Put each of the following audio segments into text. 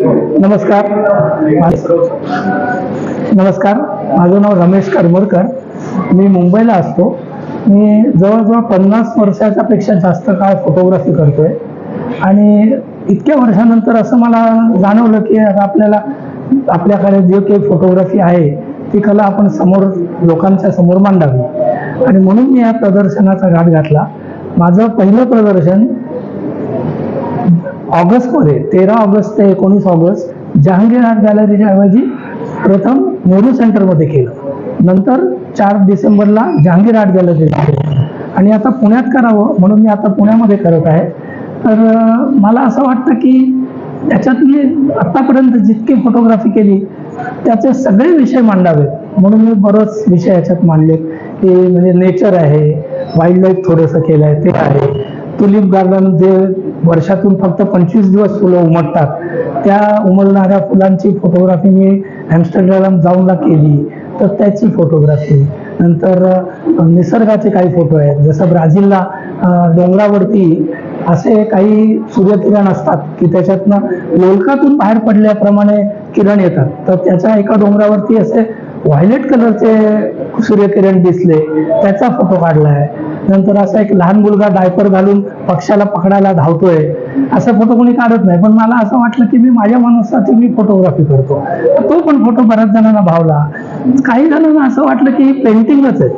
नमस्कार. नमस्कार. माझं नाव रमेश करमरकर. मी मुंबईला असतो. मी जवळजवळ पन्नास वर्षाच्या पेक्षा जास्त काळ फोटोग्राफी करतोय. आणि इतक्या वर्षानंतर असं मला जाणवलं की आता आपल्याला आपल्याकडे जे काही फोटोग्राफी आहे ती कला आपण समोर लोकांच्या समोर मांडावी. आणि म्हणून मी या प्रदर्शनाचा घाट घातला. माझं पहिलं प्रदर्शन ऑगस्टमध्ये तेरा ऑगस्ट ते एकोणीस ऑगस्ट जहांगीर आर्ट गॅलरीच्या ऐवजी प्रथम नेहरू सेंटरमध्ये केलं. नंतर चार डिसेंबरला जहांगीर आर्ट गॅलरीला केलं. आणि आता पुण्यात करावं म्हणून मी आता पुण्यामध्ये करत आहे. तर मला असं वाटतं की त्याच्यात मी आत्तापर्यंत जितकी फोटोग्राफी केली त्याचे सगळे विषय मांडावेत. म्हणून मी बरंच विषय याच्यात मांडले की म्हणजे नेचर आहे वाईल्ड लाईफ थोडंसं केलं आहे ते आहे. तुलीप गार्डन जे वर्षातून फक्त पंचवीस दिवस फुलं उमटतात. त्या उमलणाऱ्या फुलांची फोटोग्राफी मी ॲम्स्टरडॅम जाऊनला केली. तर त्याची फोटोग्राफी नंतर निसर्गाचे काही फोटो आहेत. जसं ब्राझीलला डोंगरावरती असे काही सूर्यकिरण असतात की त्याच्यातनं लोलकातून बाहेर पडल्याप्रमाणे किरण येतात. तर त्याच्या एका डोंगरावरती असे व्हायलेट कलरचे सूर्यकिरण दिसले त्याचा फोटो काढला आहे नंतर असा एक लहान मुलगा डायपर घालून पक्षाला पकडायला धावतोय. असा फोटो कोणी काढत नाही पण मला असं वाटलं की मी माझ्या माणसाची मी फोटोग्राफी करतो. तो पण फोटो बऱ्याच जणांना भावला. काही जणांना असं वाटलं की ही पेंटिंगच आहे.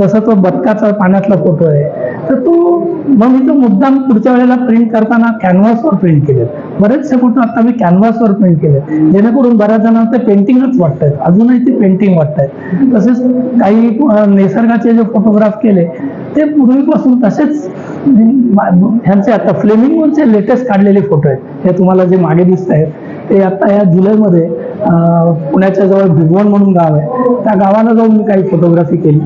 तसं तो बदकाचा पाण्यातला फोटो आहे. तर तो मग मी तो मुद्दाम पुढच्या वेळेला प्रिंट करताना कॅनव्हासवर प्रिंट केले बरेचसे फोटो आता मी कॅनव्हासवर प्रिंट केले जेणेकरून बऱ्याच जणांना ते पेंटिंगच वाटत आहेत अजूनही ते पेंटिंग वाटत आहेत तसेच काही निसर्गाचे जे फोटोग्राफ केले ते पूर्वीपासून तसेच ह्यांचे आता फ्लेमिंगचे लेटेस्ट काढलेले फोटो आहेत. हे तुम्हाला जे मागे दिसत आहेत ते आता या जुलैमध्ये पुण्याच्या जवळ भिगवण म्हणून गाव आहे. त्या गावाला जाऊन मी काही फोटोग्राफी केली.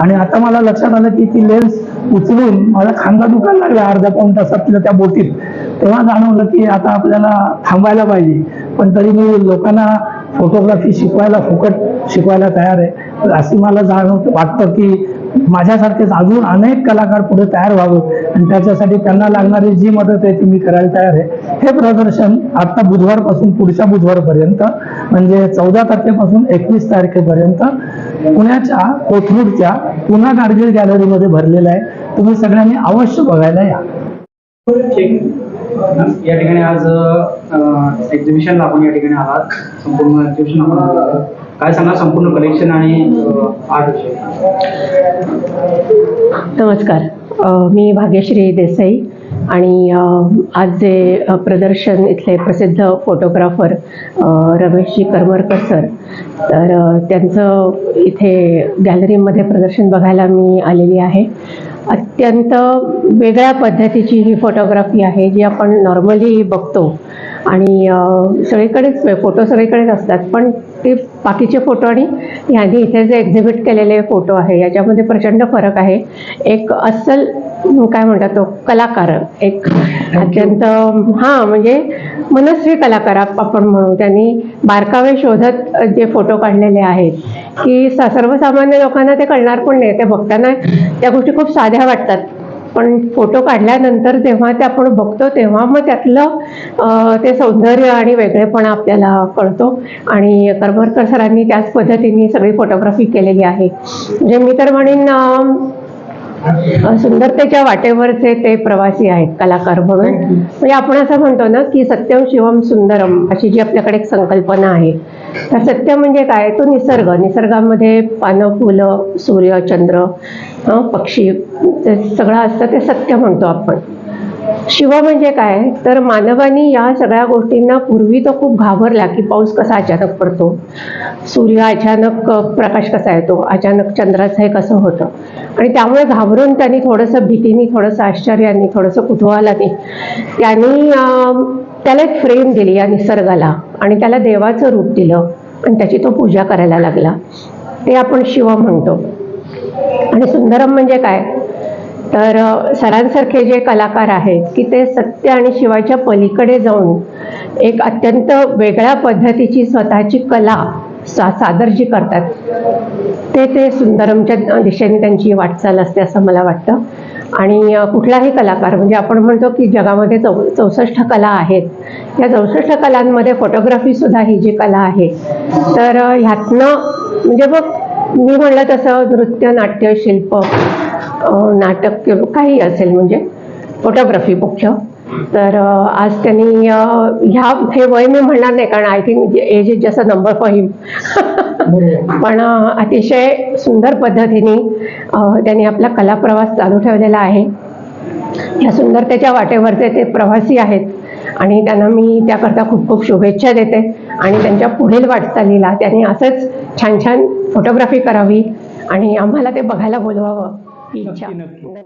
आणि आता मला लक्षात आलं की ती लेन्स उचलून माझा खांदा दुखायला लागला अर्धा पाऊन तासात तिला त्या बोटीत. तेव्हा जाणवलं की आता आपल्याला थांबायला पाहिजे. पण तरी मी लोकांना फोटोग्राफी शिकवायला फुकट शिकवायला तयार आहे. असं अशी मला जाणवत वाटतं की माझ्यासारखेच अजून अनेक कलाकार पुढे तयार व्हावेत. आणि त्याच्यासाठी त्यांना लागणारी जी मदत आहे ती मी करायला तयार आहे. हे प्रदर्शन आता बुधवारपासून पुढच्या बुधवारपर्यंत म्हणजे चौदा तारखेपासून एकवीस तारखेपर्यंत पुण्याच्या कोथरूडच्या पुन्हा गाडगीळ गॅलरीमध्ये भरलेलं आहे. तुम्ही सगळ्यांनी अवश्य बघायला या. या ठिकाणी आज एक्झिबिशनला आपण या ठिकाणी आहात संपूर्ण एक्झिबिशन आपण आहात. काय सांगा संपूर्ण कलेक्शन आणि आर्ट नमस्कार. मी भाग्यश्री देसाई आणि आज जे प्रदर्शन इथले प्रसिद्ध फोटोग्राफर रमेशजी करमरकर सर तर त्यांचं इथे गॅलरीमध्ये प्रदर्शन बघायला मी आलेली आहे. अत्यंत वेगळ्या पद्धतीची ही फोटोग्राफी आहे जी आपण नॉर्मली बघतो. आणि सगळीकडेच फोटो सगळीकडेच असतात. पण ते बाकीचे फोटो आणि यांनी इथे जे एक्झिबिट केलेले फोटो आहे याच्यामध्ये प्रचंड फरक आहे. एक अस्सल काय म्हणतात तो कलाकार. एक अत्यंत हां म्हणजे मनस्वी कलाकार आप- आपण म्हणू. त्यांनी बारकावे शोधत जे फोटो काढलेले आहेत की सर्वसामान्य लोकांना ते कळणार पण नाही. ते बघताना त्या गोष्टी खूप साध्या वाटतात. पण फोटो काढल्यानंतर जेव्हा ते आपण बघतो तेव्हा मग त्यातलं ते सौंदर्य आणि वेगळेपणा आपल्याला कळतो. आणि करमरकर सरांनी त्याच पद्धतीने सगळी फोटोग्राफी केलेली आहे. म्हणजे मी तर म्हणेन सुंदरतेच्या वाटेवरचे ते प्रवासी आहेत कलाकार म्हणून. म्हणजे आपण असं म्हणतो ना की सत्यम शिवम सुंदरम अशी जी आपल्याकडे एक संकल्पना आहे. तर सत्य म्हणजे काय? तो निसर्ग. निसर्गामध्ये पानं फुलं सूर्य चंद्र पक्षी ते सगळं असतं ते सत्य म्हणतो आपण. शिव म्हणजे काय? तर मानवानी या सगळ्या गोष्टींना पूर्वी तो खूप घाबरला की पाऊस कसा अचानक पडतो. सूर्य अचानक प्रकाश कसा येतो? अचानक चंद्राचं हे कसं होतं? आणि त्यामुळे घाबरून त्यांनी थोडंसं भीतीने थोडंसं आश्चर्याने थोडंसं कुतूहलाने त्यांनी त्याला एक फ्रेम दिली या निसर्गाला आणि त्याला देवाचं रूप दिलं आणि त्याची तो पूजा करायला लागला. ते आपण शिव म्हणतो. आणि सुंदरम म्हणजे काय? तर सरांसारखे जे कलाकार आहेत की ते सत्य आणि शिवाच्या पलीकडे जाऊन एक अत्यंत वेगळ्या पद्धतीची स्वतःची कला सा सादर जी करतात ते ते सुंदरमच्या दिशेने त्यांची वाटचाल असते असं मला वाटतं. आणि कुठलाही कलाकार म्हणजे आपण म्हणतो की जगामध्ये चौ चौसष्ट कला आहेत या चौसष्ट कलांमध्ये फोटोग्राफी सुद्धा ही जी कला आहे तर ह्यातनं म्हणजे मग मी म्हणलं तसं नृत्य नाट्य शिल्प नाटक किंवा काही असेल म्हणजे फोटोग्राफी मुख्य. तर आज त्यांनी ह्या हे वय मी म्हणणार नाही कारण आय थिंक एज इज जसं नंबर फॉर हिम पण अतिशय सुंदर पद्धतीने त्यांनी आपला कला प्रवास चालू ठेवलेला आहे. या सुंदरतेच्या वाटेवरचे ते प्रवासी आहेत. आणि त्यांना मी त्याकरता खूप खूप शुभेच्छा देते. आणि त्यांच्या पुढील वाटचालीला त्यांनी असंच छान छान फोटोग्राफी करावी. आणि आम्हाला ते बघायला बोलवावं. इच्छा नक्की, नक्की.